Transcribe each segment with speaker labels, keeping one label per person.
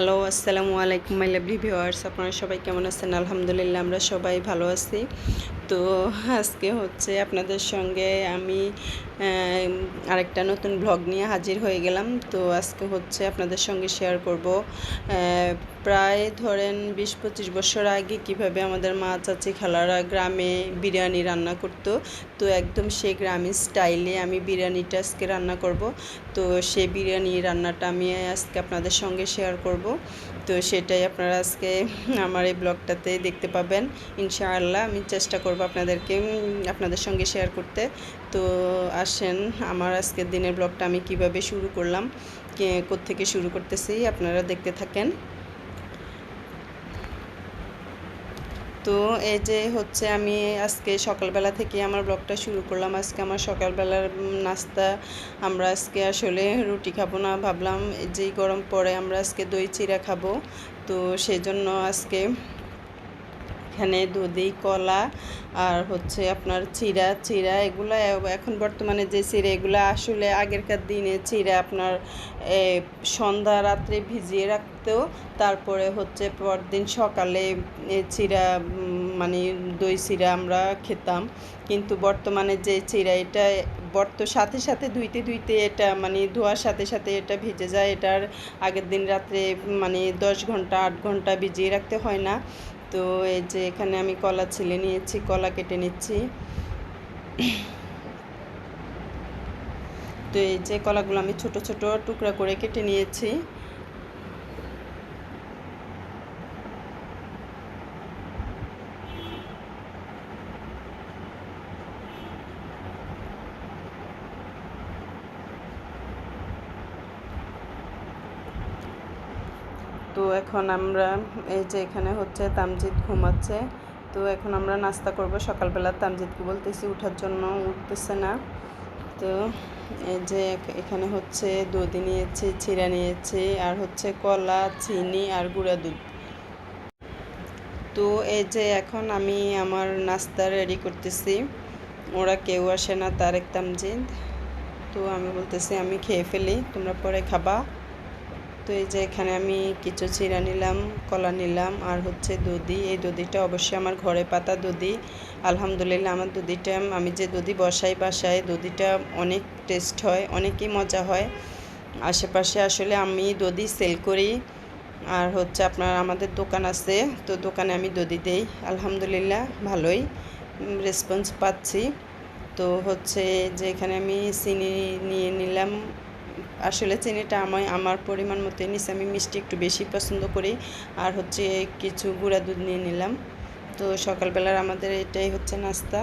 Speaker 1: Hello, আসসালামু আলাইকুম, my lovely viewers. আপনারা সবাই কেমন আছেন? আলহামদুলিল্লাহ, আমরা সবাই ভালো আছি। তো আজকে হচ্ছে আপনাদের সঙ্গে আমি আরেকটা নতুন ব্লগ নিয়ে হাজির হয়ে গেলাম। তো আজকে হচ্ছে আপনাদের সঙ্গে শেয়ার করব প্রায় ধরেন বিশ পঁচিশ বছর আগে কীভাবে আমাদের মা চাচি খালারা গ্রামে বিরিয়ানি রান্না করতো। তো একদম সেই গ্রামীণ স্টাইলে আমি বিরিয়ানিটা আজকে রান্না করব। তো সেই বিরিয়ানি রান্নাটা আমি আজকে আপনাদের সঙ্গে শেয়ার করব। তো সেটাই আপনারা আজকে আমার এই ব্লগটাতে দেখতে পাবেন। ইনশাআল্লাহ আমি চেষ্টা করব আপনাদেরকে আপনাদের সঙ্গে শেয়ার করতে। তো আসেন, আমার আজকের দিনের ব্লগটা আমি কীভাবে শুরু করলাম, কে- কোত্থেকে শুরু করতেছি আপনারা দেখতে থাকেন। তো এই যে হচ্ছে আমি আজকে সকালবেলা থেকে আমার ব্লগটা শুরু করলাম, আজকে আমার সকালবেলার নাস্তা, আমরা আজকে আসলে রুটি খাব না ভাবলাম, যেই গরম পরে আমরা আজকে দই চিড়া খাব, তো সেই জন্য আজকে এখানে দুধি, কলা আর হচ্ছে আপনার চিরা চিরা এগুলো এখন বর্তমানে যে চিরা এগুলো আসলে আগেরকার দিনে চিরা আপনার সন্ধ্যা রাত্রে ভিজিয়ে রাখতেও তারপরে হচ্ছে পরদিন সকালে চিড়া মানে দই চিরা আমরা খেতাম। কিন্তু বর্তমানে যে চিরা এটা বর্ত, সাথে সাথে ধুইতে ধুইতে এটা মানে ধোয়ার সাথে সাথে এটা ভিজে যায়। এটার আগের দিন রাত্রে মানে দশ ঘণ্টা, আট ঘণ্টা ভিজিয়ে রাখতে হয় না। তো এই যে এখানে আমি কলা ছিলে নিয়েছি, কলা কেটে নিচ্ছি। তো এই যে কলাগুলো আমি ছোট ছোট টুকরা করে কেটে নিয়েছি। তো এখন আমরা এই যে এখানে হচ্ছে তামজিৎ ঘুমাচ্ছে। তো এখন আমরা নাস্তা করব। সকালবেলা তামজিৎকে বলতেছি ওঠার জন্য উঠতেছে না। তো এই যে এখানে হচ্ছে দধি নিয়েছি চিড়া নিয়েছি, আর হচ্ছে কলা, চিনি আর গুঁড়া দুধ। তো এই যে এখন আমি আমার নাস্তা রেডি করতেছি। ওরা কেউ আসে না, তারেক তামজিদ। তো আমি বলতেছি, আমি খেয়ে ফেলি, তোমরা পরে খাবা। তো এই যে এখানে আমি কিছু চিরা নিলাম, কলা নিলাম আর হচ্ছে দধি। এই দধিটা অবশ্যই আমার ঘরে পাতা দধি। আলহামদুলিল্লাহ আমার দধিটা, আমি যে দধি বসাই বাসায়, দধিটা অনেক টেস্ট হয়, অনেকই মজা হয়। আশেপাশে আসলে আমি দধি সেল করি আর হচ্ছে আপনার আমাদের দোকান আছে, তো দোকানে আমি দধি দেই। আলহামদুলিল্লাহ ভালোই রেসপন্স পাচ্ছি। তো হচ্ছে যে এখানে আমি চিনি নিয়ে নিলাম আসলে চিনিটা আমি, আমার পরিমাণ মতো নিচে আমি মিষ্টি একটু বেশি পছন্দ করি। আর হচ্ছে কিছু গুঁড়া দুধ নিয়ে নিলাম। তো সকালবেলার আমাদের এটাই হচ্ছে নাস্তা।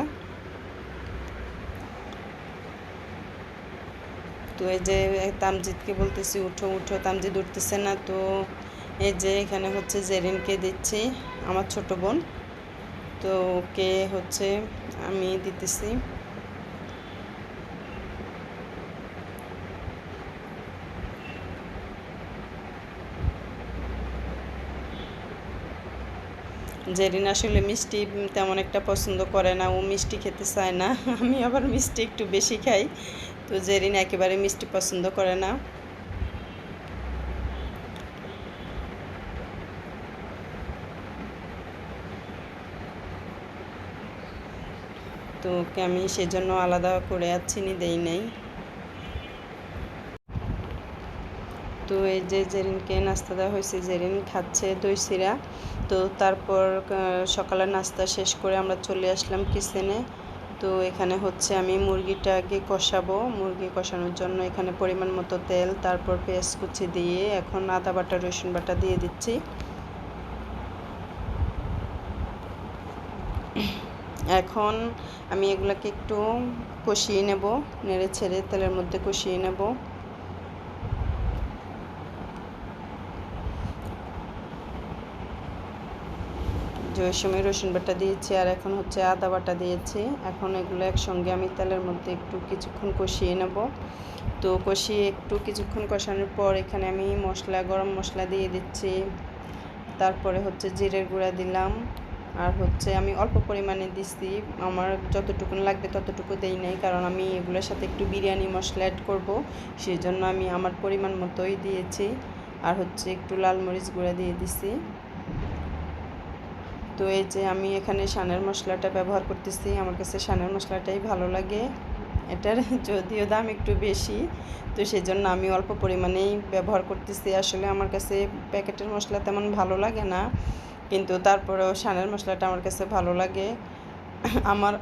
Speaker 1: তো এই যে তামজিদকে বলতেছি, উঠো উঠো, তামজিদ উঠতেছে না। তো এই যে এখানে হচ্ছে জেরিনকে দিচ্ছি, আমার ছোট বোন। তো ওকে হচ্ছে আমি দিতেছি। জেরিন আসলে মিষ্টি তেমন একটা পছন্দ করে না, ও মিষ্টি খেতে চায় না। আমি আবার মিষ্টি একটু বেশি খাই। তো জেরিন একেবারে মিষ্টি পছন্দ করে না। তো আমি সেজন্য আলাদা করে আর চিনি দেই নাই। তো এই যে জেরিনকে নাস্তা দেওয়া হয়েছে জেরিন খাচ্ছে দই চিরা তো তারপর আহ, সকালের নাস্তা শেষ করে আমরা চলে আসলাম কিচেনে। তো এখানে হচ্ছে আমি মুরগিটা আগে কষাবো। মুরগি কষানোর জন্য এখানে পরিমাণ মতো তেল তারপর পেঁয়াজ কুচি দিয়ে এখন আদা বাটা রসুন বাটা দিয়ে দিচ্ছি। এখন আমি এগুলাকে একটু কষিয়ে নেব নেড়ে ছেড়ে তেলের মধ্যে কষিয়ে নেব। যে ওই সময় রসুন বাটা দিয়েছি আর এখন হচ্ছে আদা বাটা দিয়েছি। এখন এগুলো একসঙ্গে আমি তেলের মধ্যে একটু কিছুক্ষণ কষিয়ে নেব। তো কষিয়ে একটু কিছুক্ষণ কষানোর পর এখানে আমি মশলা, গরম মশলা দিয়ে দিচ্ছি। তারপরে হচ্ছে জিরের গুঁড়া দিলাম। আর হচ্ছে আমি অল্প পরিমাণে দিচ্ছি আমার যতটুকু লাগবে ততটুকু দেই নাই, কারণ আমি এগুলোর সাথে একটু বিরিয়ানি মশলা অ্যাড করব। সেই জন্য আমি আমার পরিমাণ মতোই দিয়েছি। আর হচ্ছে একটু লাল মরিচ গুঁড়া দিয়ে দিছি। তো এই যে আমি এখানে সানের মশলাটা ব্যবহার করতেছি, আমার কাছে সানের মশলাটাই ভালো লাগে। এটার যদিও দাম একটু বেশি, তো সেই জন্য আমি অল্প পরিমাণেই ব্যবহার করতেছি। আসলে আমার কাছে প্যাকেটের মশলা তেমন ভালো লাগে না, কিন্তু তারপরেও সানের মশলাটা আমার কাছে ভালো লাগে। আমার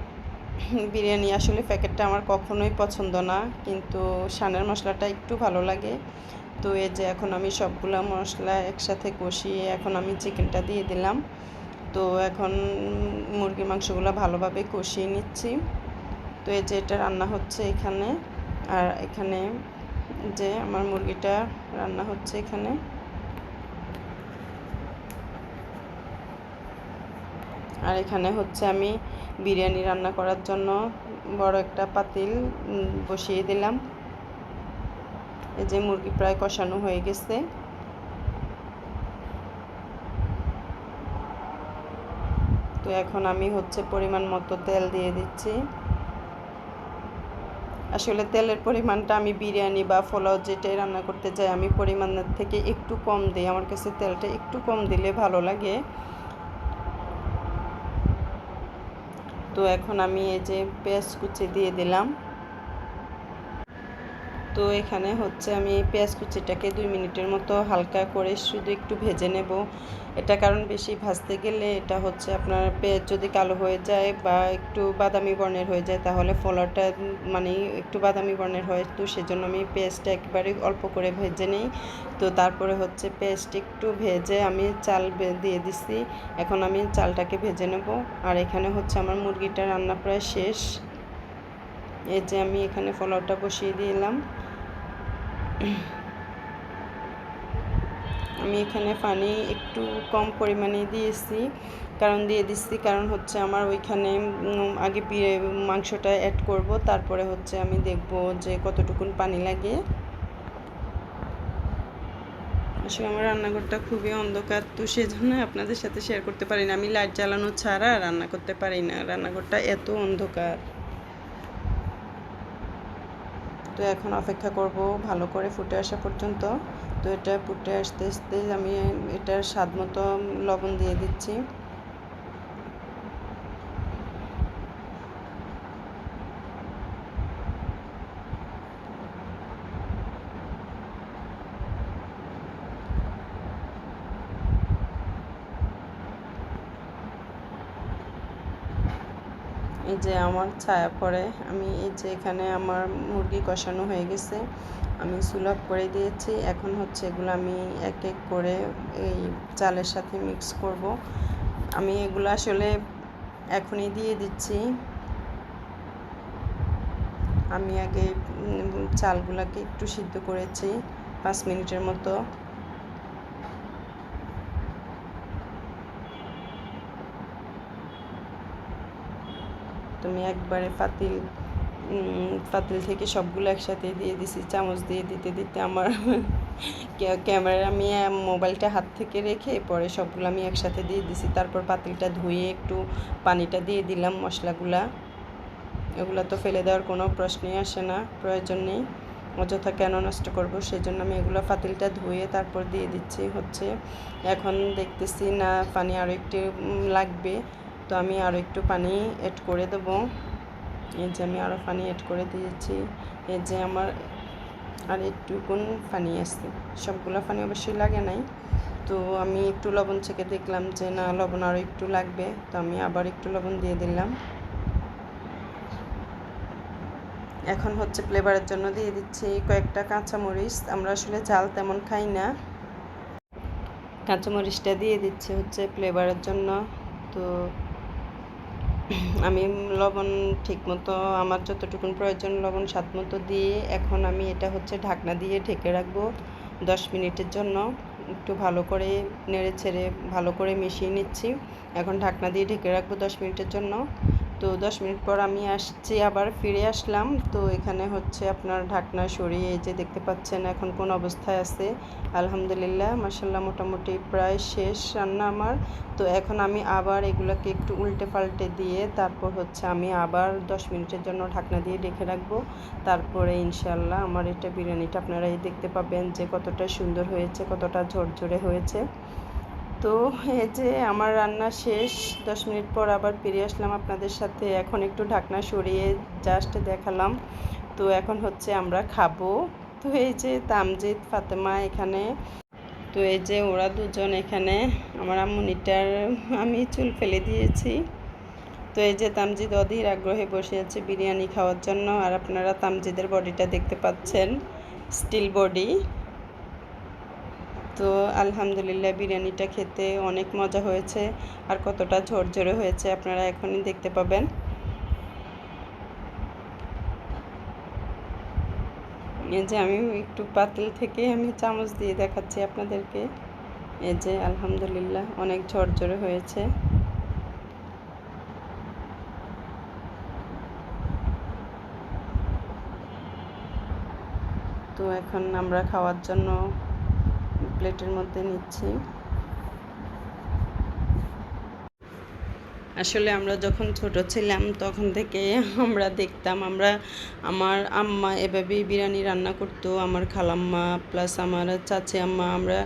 Speaker 1: বিরিয়ানি আসলে প্যাকেটটা আমার কখনোই পছন্দ না, কিন্তু সানের মশলাটা একটু ভালো লাগে। তো এই যে এখন আমি সবগুলো মশলা একসাথে কষিয়ে এখন আমি চিকেনটা দিয়ে দিলাম। তো এখন মুরগির মাংসগুলো ভালোভাবে কষিয়ে নিচ্ছি। তো এই যে এটা রান্না হচ্ছে এখানে। আর এখানে যে আমার মুরগিটা রান্না হচ্ছে এখানে। আর এখানে হচ্ছে আমি বিরিয়ানি রান্না করার জন্য বড় একটা পাতিল বসিয়ে দিলাম। এই যে মুরগি প্রায় কষানো হয়ে গেছে। তো এখন আমি হচ্ছে পরিমাণ মতো তেল দিয়ে দিচ্ছি। আসলে তেলের পরিমাণটা আমি বিরিয়ানি বা পোলাও যেটাই রান্না করতে যাই, আমি পরিমাণের থেকে একটু কম দিই। আমার কাছে তেলটা একটু কম দিলে ভালো লাগে। তো এখন আমি এই যে পেঁয়াজ কুচি দিয়ে দিলাম। তো এখানে হচ্ছে আমি পেঁয়াজ কুচিটাকে দুই মিনিটের মতো হালকা করে শুধু একটু ভেজে নেব। এটা কারণ বেশি ভাজতে গেলে এটা হচ্ছে আপনার পেঁয়াজ যদি কালো হয়ে যায় বা একটু বাদামি বর্ণের হয়ে যায় তাহলে ফলাটা মানে একটু বাদামি বর্ণের হয়। তো সেজন্য আমি পেঁয়াজটা একবারে অল্প করে ভেজে নিই। তো তারপরে হচ্ছে পেঁয়াজটা একটু ভেজে আমি চাল দিয়ে দিছি। এখন আমি চালটাকে ভেজে নেব। আর এখানে হচ্ছে আমার মুরগিটা রান্না প্রায় শেষ। এই যে আমি এখানে ফলাওটা বসিয়ে দিলাম। আমি এখানে পানি একটু কম পরিমাণে দিয়েছি। কারণ দিয়ে দিচ্ছি কারণ হচ্ছে আমার ওইখানে আগে মাংসটা অ্যাড করব, তারপরে হচ্ছে আমি দেখব যে কতটুকুন পানি লাগে। আসলে আমার রান্নাঘরটা খুবই অন্ধকার, তো সেজন্য আপনাদের সাথে শেয়ার করতে পারি না। আমি লাইট জ্বালানো ছাড়া রান্না করতে পারি না। রান্নাঘরটা এত অন্ধকার। তো এখন অপেক্ষা করব ভালো করে ফুটে আসা পর্যন্ত। তো এটা ফুটে আসতে আসতে আমি এটার স্বাদ মতো লবণ দিয়ে দিচ্ছি এই যে আমার ছায়া পড়ে। আমি এই যে এখানে আমার মুরগি কষানো হয়ে গেছে, আমি সুলভ করে দিয়েছি। এখন হচ্ছে এগুলো আমি এক এক করে এই চালের সাথে মিক্স করব। আমি এগুলো আসলে এখনই দিয়ে দিচ্ছি। আমি আগে চালগুলোকে একটু সিদ্ধ করেছি পাঁচ মিনিটের মতো। তুমি একবারে পাতিল পাতিল থেকে সবগুলো একসাথে দিয়ে দিছি, চামচ দিয়ে দিতে দিতে আমার ক্যামেরা আমি মোবাইলটা হাত থেকে রেখে পরে সবগুলো আমি একসাথে দিয়ে দিছি। তারপর পাতিলটা ধুয়ে একটু পানিটা দিয়ে দিলাম মশলাগুলা। এগুলো তো ফেলে দেওয়ার কোনো প্রশ্নই আসে না, প্রয়োজন নেই। অযথা কেন নষ্ট করব? সেই জন্য আমি এগুলো পাতিলটা ধুয়ে তারপর দিয়ে দিচ্ছি। হচ্ছে এখন দেখতেছি না, পানি আরও একটু লাগবে। তো আমি আরও একটু পানি এড করে দেব। এই যে আমি আরও পানি এড করে দিয়েছি। এই যে আমার আর একটুকুন পানি আসছে সবগুলো পানি অবশ্যই লাগে নাই। তো আমি একটু লবণ চেকে দেখলাম যে না, লবণ আরও একটু লাগবে। তো আমি আবার একটু লবণ দিয়ে দিলাম। এখন হচ্ছে ফ্লেভারের জন্য দিয়ে দিচ্ছি কয়েকটা কাঁচামরিচ। আমরা আসলে ঝাল তেমন খাই না। কাঁচামরিচটা দিয়ে দিচ্ছে হচ্ছে ফ্লেভারের জন্য। তো আমি লবণ ঠিকমতো, আমার যতটুকু প্রয়োজন লবণ স্বাদ মতো দিয়ে এখন আমি এটা হচ্ছে ঢাকনা দিয়ে ঢেকে রাখব দশ মিনিটের জন্য। একটু ভালো করে নেড়ে ছেড়ে ভালো করে মিশিয়ে নিচ্ছি। এখন ঢাকনা দিয়ে ঢেকে রাখব দশ মিনিটের জন্য। তো তো দশ মিনিট পর আমি আসছি, আবার ফিরে আসলাম। তো এখানে হচ্ছে আপনার ঢাকনা সরিয়ে যে দেখতে পাচ্ছেন এখন কোন অবস্থায় আছে। আলহামদুলিল্লাহ মাসাল্লাহ মোটামুটি প্রায় শেষ রান্না আমার। তো এখন আমি আবার এগুলোকে একটু উল্টে পাল্টে দিয়ে তারপর হচ্ছে আমি আবার দশ মিনিটের জন্য ঢাকনা দিয়ে রেখে রাখব। তারপরে ইনশাল্লাহ আমার এটা বিরিয়ানিটা আপনারাই দেখতে পাবেন যে কতটা সুন্দর হয়েছে, কতটা ঝরঝরে হয়েছে। তো এই যে আমার রান্না শেষ, দশ মিনিট পর আবার ফিরে আসলাম আপনাদের সাথে। এখন একটু ঢাকনা সরিয়ে জাস্ট দেখালাম। তো এখন হচ্ছে আমরা খাব। তো এই যে তামজিদ ফাতেমা এখানে। তো এই যে ওরা দুজন এখানে। আমার আম্মুনিটার আমি চুল ফেলে দিয়েছি। তো এই যে তামজিদ অধীর আগ্রহে বসে আছে বিরিয়ানি খাওয়ার জন্য। আর আপনারা তামজিদের বডিটা দেখতে পাচ্ছেন স্টিল বডি তো আলহামদুলিল্লাহ বিরিয়ানিটা খেতে অনেক মজা হয়েছে আর কতটা ঝরঝরে হয়েছে আপনারা এখনই দেখতে পাবেন। এই যে আমি একটু পাতিল থেকে আমি চামচ দিয়ে দেখাচ্ছি আপনাদেরকে। এই যে আলহামদুলিল্লাহ অনেক ঝরঝরে হয়েছে। তো এখন আমরা খাওয়ার জন্য প্লেটের মধ্যে নিচ্ছি। আসলে আমরা যখন ছোট ছিলাম, তখন থেকে আমরা দেখতাম, আমরা আমার আম্মা এভাবেই বিরিয়ানি রান্না করতো, আমার খালাম্মা প্লাস আমার চাচি আম্মা, আমরা,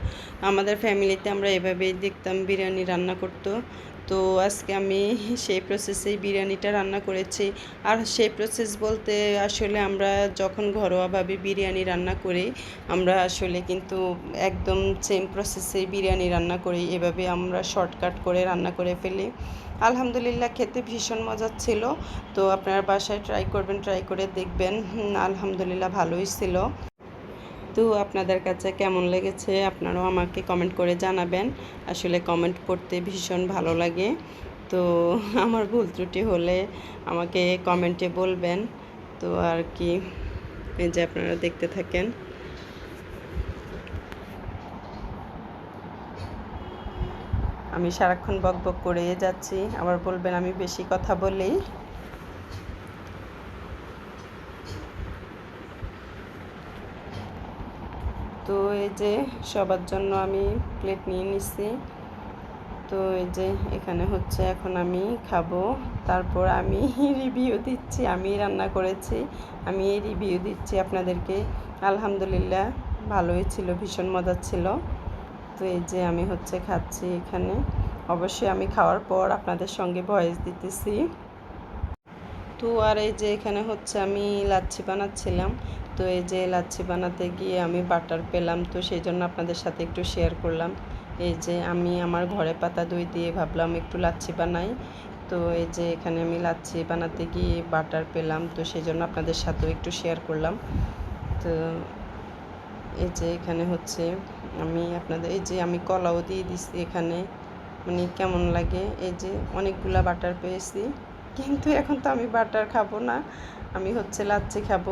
Speaker 1: আমাদের ফ্যামিলিতে আমরা এভাবেই দেখতাম বিরিয়ানি রান্না করতো। তো আজকে আমি সেই প্রসেসে বিরিয়ানিটা রান্না করেছি। আর সেই প্রসেস বলতে আসলে আমরা যখন ঘরোয়াভাবে বিরিয়ানি রান্না করি, আমরা আসলে কিন্তু একদম সেম প্রসেসে বিরিয়ানি রান্না করি। এভাবে আমরা শর্টকাট করে রান্না করে ফেলি। আলহামদুলিল্লাহ খেতে ভীষণ মজার ছিল। তো আপনার বাসায় ট্রাই করবেন ট্রাই করে দেখবেন। আলহামদুলিল্লাহ ভালোই ছিল। তো আপনাদের কাছে কেমন লেগেছে আপনারাও আমাকে কমেন্ট করে জানাবেন। আসলে কমেন্ট পড়তে ভীষণ ভালো লাগে। তো আমার ভুল ত্রুটি হলে আমাকে কমেন্টে বলবেন। তো আর কি, এই যে আপনারা দেখতে থাকেন। আমি সারাক্ষণ বক বক করে যাচ্ছি। আবার বলবেন আমি বেশি কথা বলি। তো এই যে সবার জন্য আমি প্লেট নিয়ে নিছি। তো এই যে এখানে হচ্ছে এখন আমি খাব। তারপর আমি রিভিউ দিচ্ছি, আমি রান্না করেছি, আমি এই রিভিউ দিচ্ছি আপনাদেরকে। আলহামদুলিল্লাহ ভালোই ছিল, ভীষণ মজার ছিল। তো এই যে আমি হচ্ছে খাচ্ছি এখানে। অবশ্যই আমি খাওয়ার পর আপনাদের সঙ্গে ভয়েস দিতেছি। তো আর এই যে এখানে হচ্ছে আমি লাচ্ছি বানাচ্ছিলাম, তো এই যে লাচ্ছি বানাতে গিয়ে আমি বাটার পেলাম, তো সেই জন্য আপনাদের সাথে একটু শেয়ার করলাম। এই যে আমি আমার ঘরে পাতা দই দিয়ে ভাবলাম একটু লাচ্ছি বানাই, তো এই যে এখানে আমি লাচ্ছি বানাতে গিয়ে বাটার পেলাম, তো সেই জন্য আপনাদের সাথেও একটু শেয়ার করলাম। তো এই যে এখানে হচ্ছে আমি আপনাদের, এই যে আমি কলাও দিয়ে দিছি এখানে মানে কেমন লাগে? এই যে অনেকগুলা বাটার পেয়েছি। কিন্তু এখন তো আমি বাটার খাব না। আমি হচ্ছে লাচ্ছি খাব।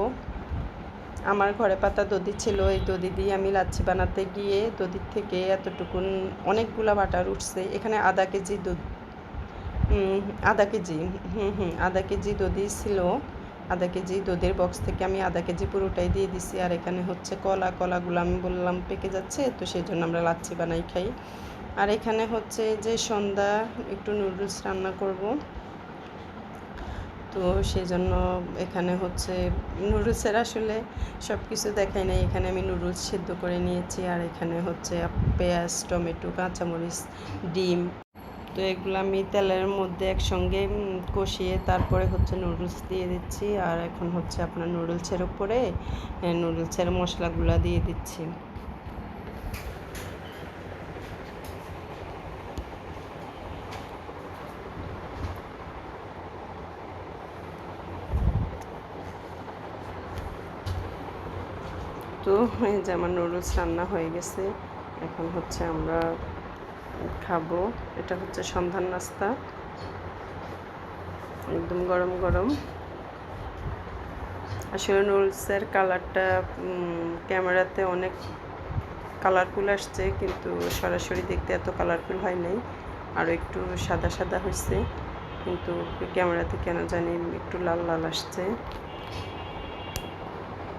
Speaker 1: আমার ঘরে পাতা দধি ছিল, এই দধি দিয়ে আমি লাচ্ছি বানাতে গিয়ে দধির থেকে এতটুকুন অনেকগুলা বাটার উঠছে। এখানে আধা কেজি দুধ আধা কেজি, হুম হুম, আধা কেজি দধি ছিল। আধা কেজি দুধের বক্স থেকে আমি আধা কেজি পুরোটাই দিয়ে দিছি। আর এখানে হচ্ছে কলা, কলাগুলো আমি বললাম পেকে যাচ্ছে, তো সেই জন্য আমরা লাচ্ছি বানাই খাই। আর এখানে হচ্ছে যে সন্ধ্যা একটু নুডলস রান্না করব। তো সেই জন্য এখানে হচ্ছে নুডলসের আসলে সব কিছু দেখাই নাই। এখানে আমি নুডলস সেদ্ধ করে নিয়েছি আর এখানে হচ্ছে পেঁয়াজ, টমেটো, কাঁচামরিচ, ডিম। তো এগুলো আমি তেলের মধ্যে একসঙ্গে কষিয়ে তারপরে হচ্ছে নুডলস দিয়ে দিচ্ছি আর এখন হচ্ছে আপনার নুডলসের উপরে নুডলসের মশলাগুলো দিয়ে দিচ্ছি। এই যে আমার নুডলস রান্না হয়ে গেছে। এখন হচ্ছে আমরা খাব। এটা হচ্ছে সন্ধান নাস্তা। একদম গরম গরম। আসলে নুডলসের কালারটা ক্যামেরাতে অনেক কালারফুল আসছে, কিন্তু সরাসরি দেখতে এত কালারফুল হয় নাই। আরও একটু সাদা সাদা হয়েছে কিন্তু ক্যামেরাতে কেন জানি একটু লাল লাল আসছে।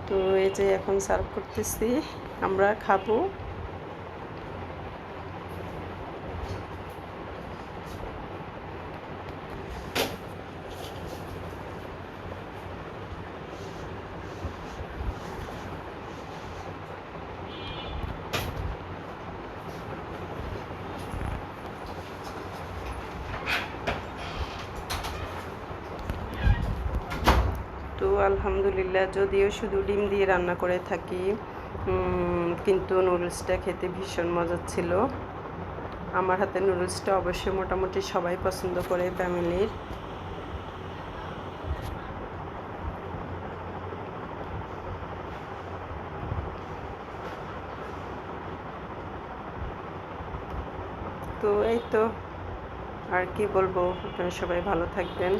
Speaker 1: তো এই যে এখন সার্ভ করতেছি আমরা খাব তো আলহামদুলিল্লাহ, যদিও শুধু ডিম দিয়ে রান্না করে থাকি কিন্তু নুডলসটা খেতে ভীষণ মজার ছিল। আমার হাতে নুডলসটা অবশ্যই মোটামুটি সবাই পছন্দ করে, ফ্যামিলির। তো এই তো, আর কি বলব? আপনারা সবাই ভালো থাকবেন।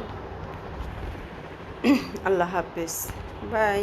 Speaker 1: আল্লাহ হাফিজ। বাই।